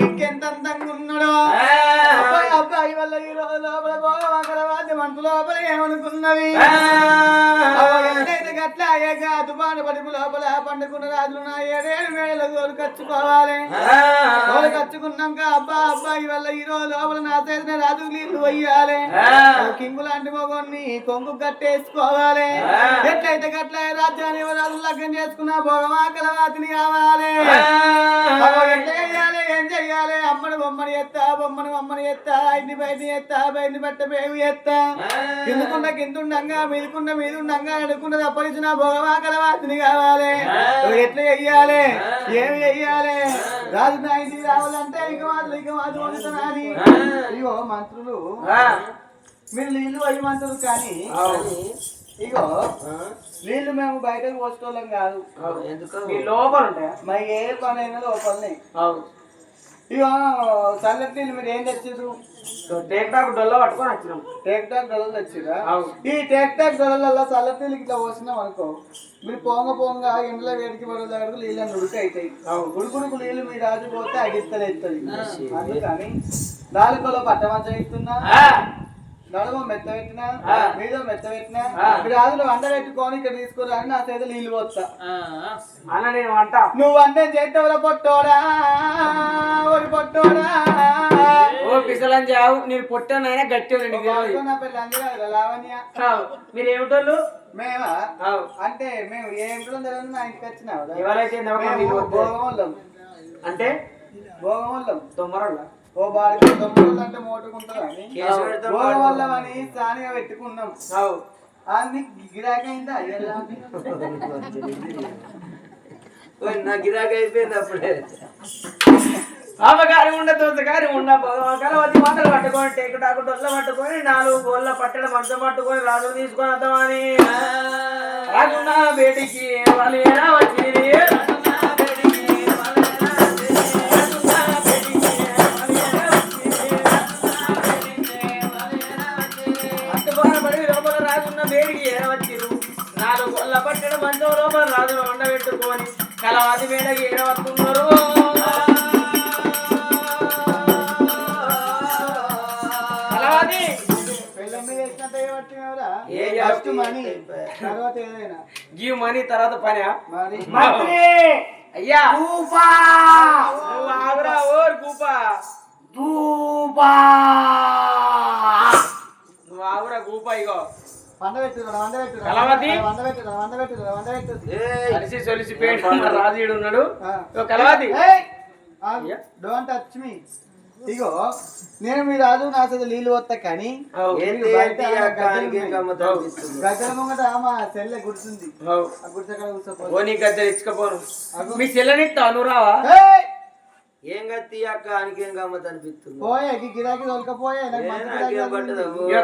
ఇంకెంత అందంగా ఉన్నాడో అబ్బాయి అబ్బాయి వల్ల ఈ రోజు లోపల అక్కడ వాద్య మనసు లోపల ఏమనుకున్నవి? గట్ల అయ్యాక తుఫాను పడుపు లోపల పండుకున్న రాజులు నా ఏడేడు వేల గోలు ఖర్చుకోవాలి గోలు ఖర్చుకున్నాక అబ్బా అబ్బాయి వల్ల ఈ రోజు లోపల నా చేసిన రాజు నీళ్ళు వయ్యాలి కింగు లాంటి మొగోన్ని కొంగు కట్టేసుకోవాలి ఎట్లయితే గట్ల రాజ్యాన్ని రాజు లగ్నం చేసుకున్న భోగమా కలవాతిని కావాలి. ఎత్తా బొమ్మని బొమ్మని ఎత్తా ఇంటి బయట ఎత్తా బయట బట్ట బేగు ఎత్తా. కిందకున్న కిందుండంగా మీదకున్న మీదుండంగా నడుకున్న తప్పనిచ్చిన భోగమా కలవాతిని కావాలి. ఎట్లా చెయ్యాలి? ఏమి చెయ్యాలి? రాజు నా ఇంటికి రావాలంటే ఇక మాత్రం ఇక మాత్రం వండుతున్నాని ఇగో మంత్రులు మీరు నీళ్ళు వయ్యమంటారు కానీ ఇగో నీళ్ళు మేము బయటకు పోసుకోలేం కాదు. మీ లోపల ఉంటాయా మరి ఏ పని అయినా లోపలనే ఇక చల్లటి నీళ్ళు మీరు ఏం తెచ్చిర్రు? టేక్టాక్ డొల్ల పట్టుకొని వచ్చినాం. టేక్టాక్ డొల్లలు తెచ్చిరా. ఈ టేక్టాక్ డొల్లలలో చల్లటి ఇట్లా పోసినాం అనుకో మీరు పోంగ పోంగ ఎండలో వేడికి పడే దగ్గరకు నీళ్ళని ఉడికి అవుతాయి ఉడుకుడుకు నీళ్ళు మీ రాజు పోతే అగిస్తలు ఎత్తుంది అందుకని నాలుగులో పట్టమంచం ఇస్తున్నా. నడుమ మెత్త పెట్టినా మీద మెత్త పెట్టినా మీరు రాజులు వంట పెట్టుకొని ఇక్కడ తీసుకురా నా చేత నీళ్ళు పోతా అన్న నేను వంట. నువ్వు అంటే చేతవుల పొట్టోడా? ఓరి పొట్టోడా? ఓ పిసలని చావు నేను పొట్టనైనా గట్టి లావణ్య. మీరు ఏమిటోళ్ళు? మేమా. అంటే మేము ఏం తెలియదు నా ఇంటికి వచ్చినావు ఎవరైతే అంటే? భోగమల్లం తొమ్మరోళ్ళ ఓ అంటే సానిగా పెట్టుకున్నాం. చావు. అన్ని గిరాకైందా? అయ్యలా నా గిరాకీ అయిపోయింది అప్పుడే. ఆపగారి ఉండ దోసగారి ఉండ కలవతి మాటలు పట్టుకొని టేకుటాకు డొల్ల పట్టుకొని నాలుగు గోళ్ళ పట్టెల మంచం పట్టుకొని రాజు తీసుకొని వద్దామని. రాజున్న బేటికి వాళ్ళు ఎలా వచ్చింది అయిపోయా. తర్వాత ఏదైనా. గివ్ మనీ తర్వాత పని అయ్యా. ఓర్ నువ్వు కూపా ఇగో. కలవతి? కలిసి సొలిసి రాజీడు ఉన్నాడు. డోంట్ టచ్ మీ ఇగో నేను మీ రాజు నా చేత నీళ్ళు వస్తా కానీ గద్దెలు ముంగట మా చెల్లె గుర్తుంది. ఆ గుడిసె కాడ కూర్చోపో. ఓ నీ గద్దె ఇచ్చుకపోను. మీ చెల్లెనిస్తావు నువ్వు రావా! ఏం గత్తి ఆ కానికి ఏం గమ్మత్ అనిపిస్తుంది పోయే గిరాకీ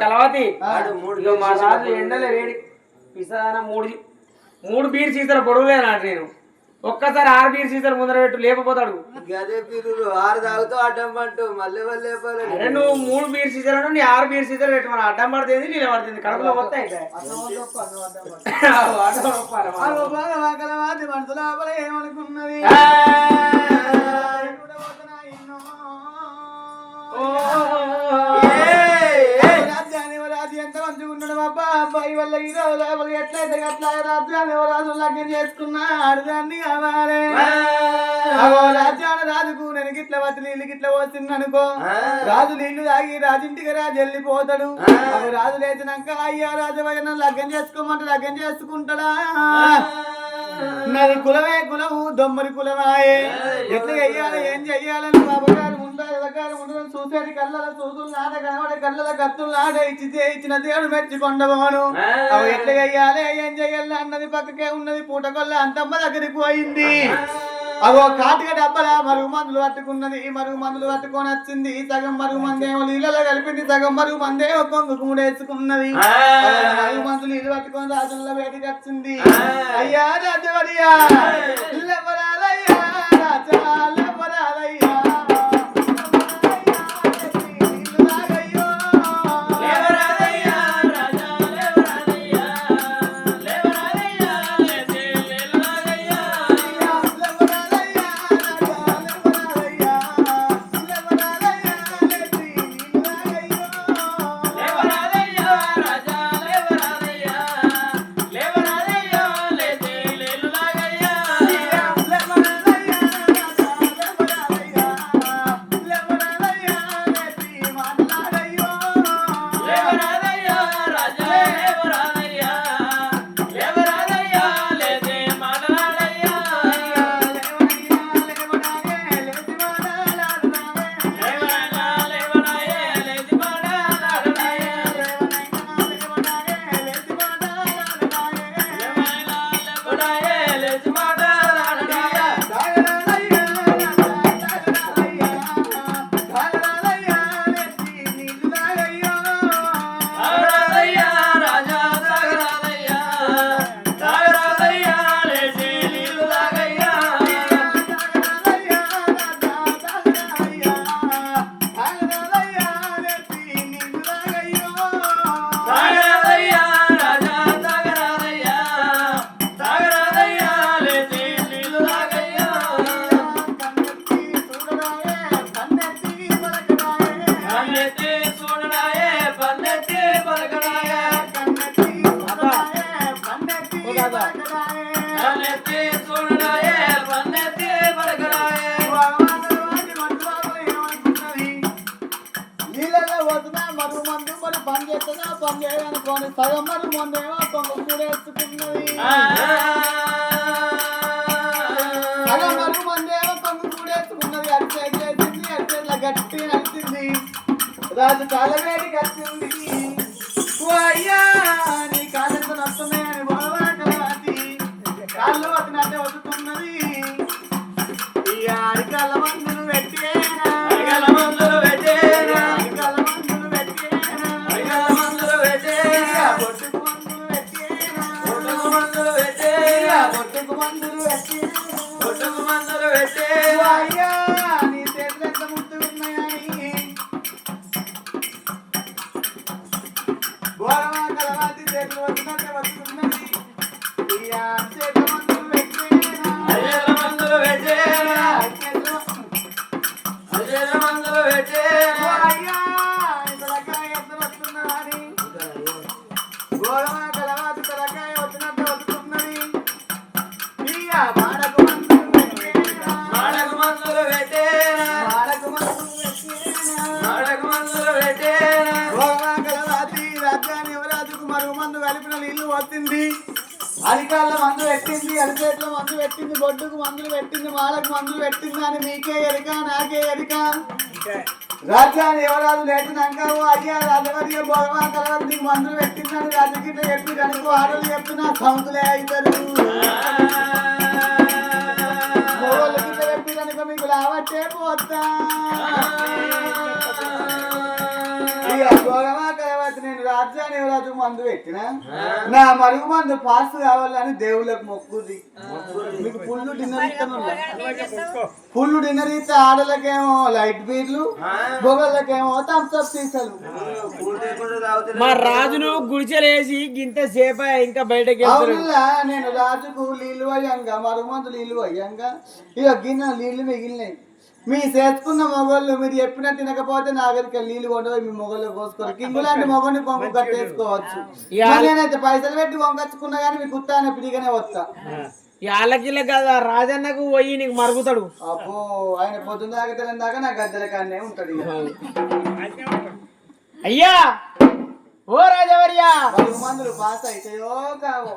కలవాతి మూడు ఇగో మా కేజీలు రాజు ఎండలే వేడి పిసాన మూడు మూడు బీర్ సీసాల పొడవులేనా నేను ఒక్కసారి ఆరు బీర్ సీసాలు ముందర పెట్టు లేకపోతాడు గదే పిరులు ఆరు తాగుతూ అడ్డం పంటు మళ్ళీ వాళ్ళు లేపాలి నువ్వు మూడు బీర్ సీసాలను నీ ఆరు బీర్ సీసాలు పెట్టుకున్నా అడ్డం పడుతుంది నీళ్ళ పడుతుంది కడుపులో వస్తాయి. అర్థం బాబా అబ్బాయి వల్ల రోజు లోపల ఎట్లయితే అట్లా రాజ్యాన్ని ఓ రాజు లగ్నం చేసుకున్నా కావాలి. రాజ్యాన రాజుకు నేను గిట్ల నీళ్ళు గిట్ల అనుకో రాజు నీళ్ళు తాగి రాజింటికి రాజు వెళ్ళిపోతాడు. రాజు లేచినాక అయ్యా రాజు వైన లగ్గం చేసుకోమంటే లగ్గం చేసుకుంటాడా? నాది కులమే కులము దొమ్మరి కులమాయే ఎట్లా చెయ్యాలి ఏం చెయ్యాలని బాబగారు ఉండా ఎవగారు ఉండదని చూసేది కళ్ళల చూతులు నాట కనబడే కళ్ళల కత్తులు నాట ఇచ్చితే ఇచ్చిన దేవుడు మెచ్చుకొండబోను అవి ఎట్లా చెయ్యాలి ఏం చెయ్యాలి అన్నది పక్కకే ఉన్నది పూటకొల్ల అంతమ్మ దగ్గరికి పోయింది. అగో కాటిక డబ్బల మరుగు మందులు పట్టుకున్నది. మరుగు మందులు పట్టుకొని వచ్చింది. సగం మరుగు మందేమో నీళ్ళలో కలిపింది. సగం మరుగు మందేమో కొంగు మూడేసుకున్నది మరుగు మందులు నీళ్ళు పట్టుకొని రాజుల వేడికి వచ్చింది. అయ్యా రాజవరియా మరి పని చేయదనుకోని సగం మరుగు మందేమో పొంగు కూడేసుకున్నది సగం మరుగు మందేమో కూడేసుకున్నది గట్టి నడిచింది రాజు కాలవేడి కట్టింది మందులు పెట్టేనా ఒడ్డుకు మందులు ఓ పెట్టేనా? అయ్యా నీ చేతులు ఎంత ముద్దుగా ఉన్నాయని. ఘోరమా కలవాతి చేతులు వచ్చినట్టే వస్తున్నది. ఈ ఆ చేతుల మందులు పెట్టేనా అరికాల మందులు? చేతులు. అరికాల మందులు ఎంత ఘోరమా పెట్టింది అరిచేట్ల మందు పెట్టింది బొడ్డుకు మందులు పెట్టింది మాలకు మందులు పెట్టింది అని మీకే ఎరిక నాకే ఎరిక. రాజ్యాన్ని యువరాజు లేచినాక ఓ అయ్యా రాజవర్య భగవాన్ కలవతి నీకు మందులు పెట్టిందని రాజకీయ చెప్పి కనుక ఆడలు చెప్పిన సౌతులే అవుతారు చెప్పి కనుక మీకు లావట్టే పోతా. భోగమా కలవతి నేను రాజ్యాన్ని యువరాజు మందు పెట్టిన? నా మరుగు మందు పాస్ కావాలని దేవుళ్ళకు మొక్కుది మీకు ఫుల్ డిన్నర్ ఇస్తాను ఫుల్ డిన్నర్ ఇస్తే ఆడలకేమో లైట్ బీర్లు బొగళ్ళకేమో థమ్స్ అప్ సీసాలు. కూల్ లేకుండా తాగుతూనే మా రాజును గుడిచెలేసి గింత సేప ఇంకా బయటకి నేను రాజుకు నీళ్ళు అయ్యంగా మరుగు మందు నీళ్ళు అయ్యంగా ఇక గిన్నె నీళ్ళు మిగిలినాయి. మీ చేసుకున్న మొగోళ్ళు మీరు చెప్పినట్టు తినకపోతే నా దగ్గరికి నీళ్ళు కొండవు మీ మొగోళ్ళు పోసుకోరు కింగు లాంటి మొగని కొంగు మరి నేనైతే పైసలు పెట్టి కొంగచ్చుకున్నా కానీ మీ కుత్తానే పిడిగానే వస్తా. వాళ్ళకిల్ల కదా రాజన్నకు పోయి నీకు మరుగుతాడు. అబ్బో ఆయన పొద్దున్న దాకా దాకా నా గద్దెల కాడనే ఉంటాడు. అయ్యా! ఓ రాజవర్య! మందులు పాస్ అయితాయో కావో.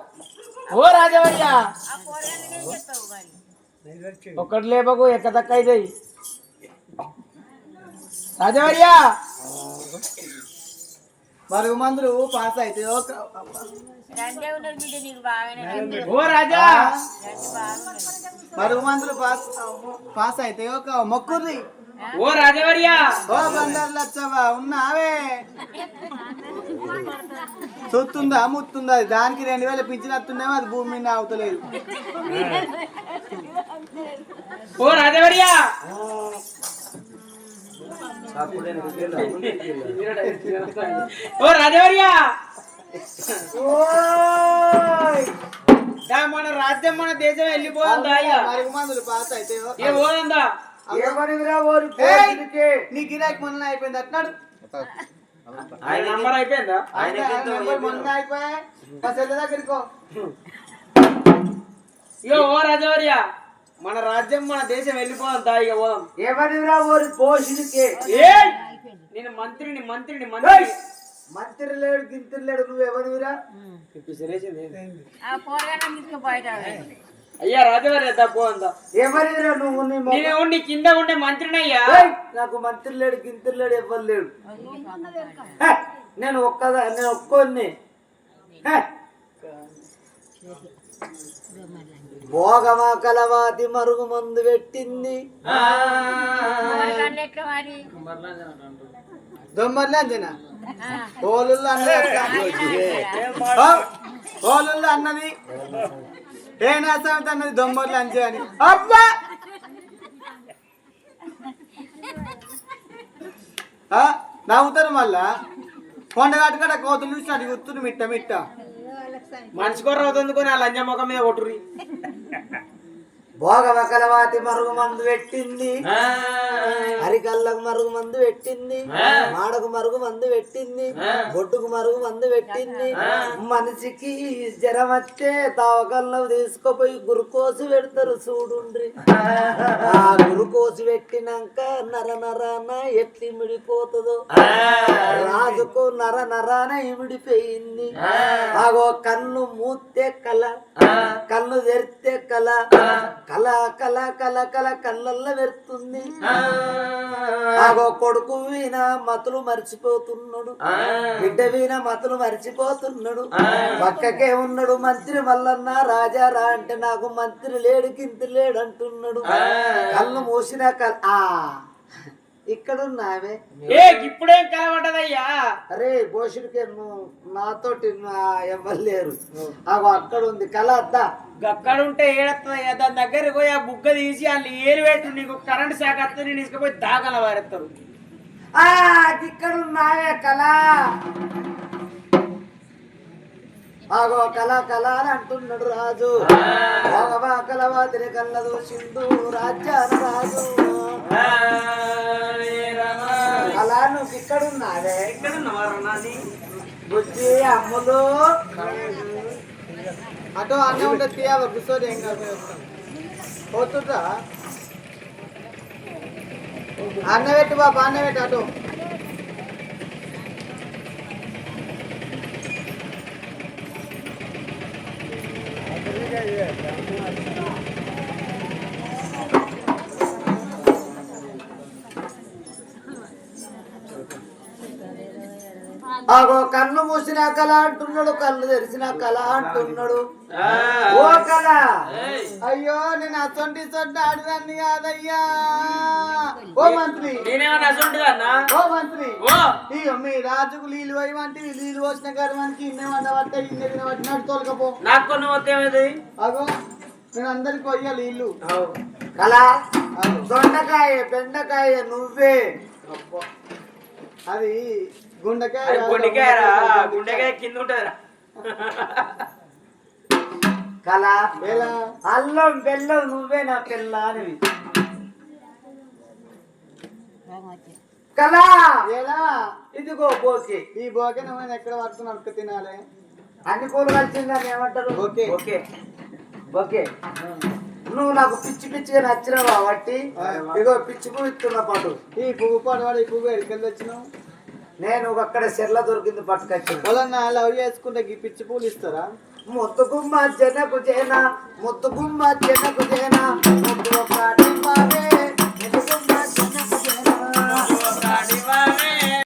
ఓ రాజవర్య! ఒక్కటి లేపకు ఎక్క తక్క అవుతాయి రాజవర్య మరుగు మందులు పాస్ రండి. ఓ రాజా. మరుగు మందులు పాస్ పాస్ అయితాయో కావో మొక్కుర్రి. ఓ రాజవర్య ఓ బందర్ లచ్చవా ఉన్నావే? చూస్తుందా ముత్తుందా? దానికి రెండు వేల పింఛనత్తుందేమో అది భూమి మీద అవుతలేదు ఓ రాజవర్య ఓ రాజవర్య! మన రాజ్యం మన దేశం అయితాయో ఏ పోదందా? నీ గిరాకి మొన్న అయిపోయింది ఆయన నంబర్ అయిపోయిందా? ఆయన మొన్న అయిపోయా. దగ్గరికో ఇగో ఓ రాజవర్య! మన రాజ్యం మన దేశం వెళ్ళిపోతుందా ఇక పోదాం. ఏమనివిరా ఓరి పోషినికే ఏయ్! నేను మంత్రిని మంత్రిని మంత్రి మంత్రి లేడు గింత్రి లేడు నువ్వు ఎవరివిరా ఆ పోరగానే తీసుకుపోయేటాడు. అయ్యా రాజవర్య దా పోందా ఎవరివిరా నువ్వు నీ మొ- నేను ఉండి కింద ఉండే మంత్రిని అయ్యా. ఏయ్! నాకు మంత్రి లేడు గింత్రి లేడు ఎవ్వరు లేడు? హే! నేను ఒక్కదా నేను ఒక్కోని భోగమా కలవాతి మరుగు మందు పెట్టింది? దొమ్మర్లే అన్నది ఆ, ఓలుళ్ళు అన్నది. దొమ్మర్లు అంచే అని. అబ్బా! నవ్వుతారు మళ్ళా? కాడ కోతులు చూసి అది గుర్తురు మిట్ట మిట్ట. మనిషి కొర్ర అవుతుంది ఆ లంజ ముఖం మీద కొట్టుర్రి. భోగమ కలవాతి మరుగు మందు పెట్టింది. హరిక గల్లకు మరుగు మందు పెట్టింది మాడకు మరుగు మందు పెట్టింది బొడ్డుకు మరుగు మందు పెట్టింది మనిషికి జ్వరం వస్తే దవాఖానలో తీసుకుపోయి గురుకోసి పెడతారు చూడుండ్రి. ఆ గురుకోసి పెట్టినాక నర నరాన ఎట్లి మిడిపోతుందో రాజుకు నర నరాన ఇమిడిపోయింది. ఆగో కన్ను కల కన్ను కల కల కల కల కల కళ్ళల్లో వెరుతుంది. ఆగో కొడుకు వీణ మతులు మర్చిపోతున్నాడు. బిడ్డ వీణ మతులు మర్చిపోతున్నాడు. పక్కకే ఉన్నాడు మంత్రి మల్లన్న. రాజారా అంటే నాకు మంత్రి లేడు కింతి లేడు అంటున్నాడు. కళ్ళు మూసిన కల్ ఆ. ఇక్కడ ఉన్నావే ఏ ఇప్పుడేం కలవటదయ్యా? అరే భోషుడికి నువ్వు నాతోటి ఎవ్వలేరు అగో అక్కడ ఉంది కళ అద్దా అక్కడ ఉంటే ఏడత్తదయ్యా? దాని దగ్గరికి పోయి ఆ బుగ్గ తీసి వాళ్ళు ఏలు పెట్టు నీకు కరెంట్ శాఖ వస్తే నేను తీసుకుపోయి దాగల వారెత్తారు. ఆ ఇక్కడ ఉన్నావే కళ. ఆగో కళ కళ అని అంటున్నాడు రాజు. భోగవా కలవాతిని కళ్ళదు సింధు రాజ్యాన రాజు కళ ఎక్కడ బుజ్జి అమ్ములు? అటో అన్న ఉంటే తీయాలి కూర్చోని ఏం కాదు పోతుందా అన్న పెట్టు బాబు అన్న పెట్టు అటు. ఆగో కన్ను మూసిన కళ అంటున్నాడు కళ్ళు తెరిచిన కళ అంటున్నాడు. ఓ కళ. అయ్యో నేను అసొంటి సొంటి ఆడదాన్ని కాదయ్యా. ఓ మంత్రి. ఓ మంత్రి. ఓ. ఇక మీ రాజుకు నీళ్ళు పోయమంటే నీళ్ళు పోసిన గర్వానికి ఇన్నే వండబట్ట ఇన్నే తినబట్టినట్టు తోలుకపో. నాకు కొన్ని వస్తేమైంది అగో నేను అందరికి పోయాలి నీళ్ళు కళ. దొండకాయ బెండకాయ నువ్వే. అది గుండెకాయ గుండెకాయరా గుండెకాయ. గుండెకాయ కింద ఉంటదిరా. కళ అల్లం బెల్లం నువ్వే నా పిల్ల అని కళ! ఎలా? ఇదిగో బోకే. ఈ బోకే నువ్వు ఎక్కడ పడుతున్నా అక్క తినాలి. అన్ని పూలు కలిసిందని ఏమంటారు? ఓకే ఓకే ఓకే నువ్వు నాకు పిచ్చి పిచ్చిగా నచ్చినావు కాబట్టి ఇగో పిచ్చి పువ్వు ఇస్తున్న పాటు. ఈ పువ్వు పడవాడు ఈ పువ్వు ఎక్కడికి వచ్చినావు నేను అక్కడ చెర్ల దొరికింది పట్టుకొచ్చిన వాళ్ళన్న లవ్ చేసుకుంటే ఈ పిచ్చి పూలు ఇస్తారా? ముద్దు గుమ్మ జనకు జన ముద్దు గుమ్మ జనకు జన ముద్దు పాట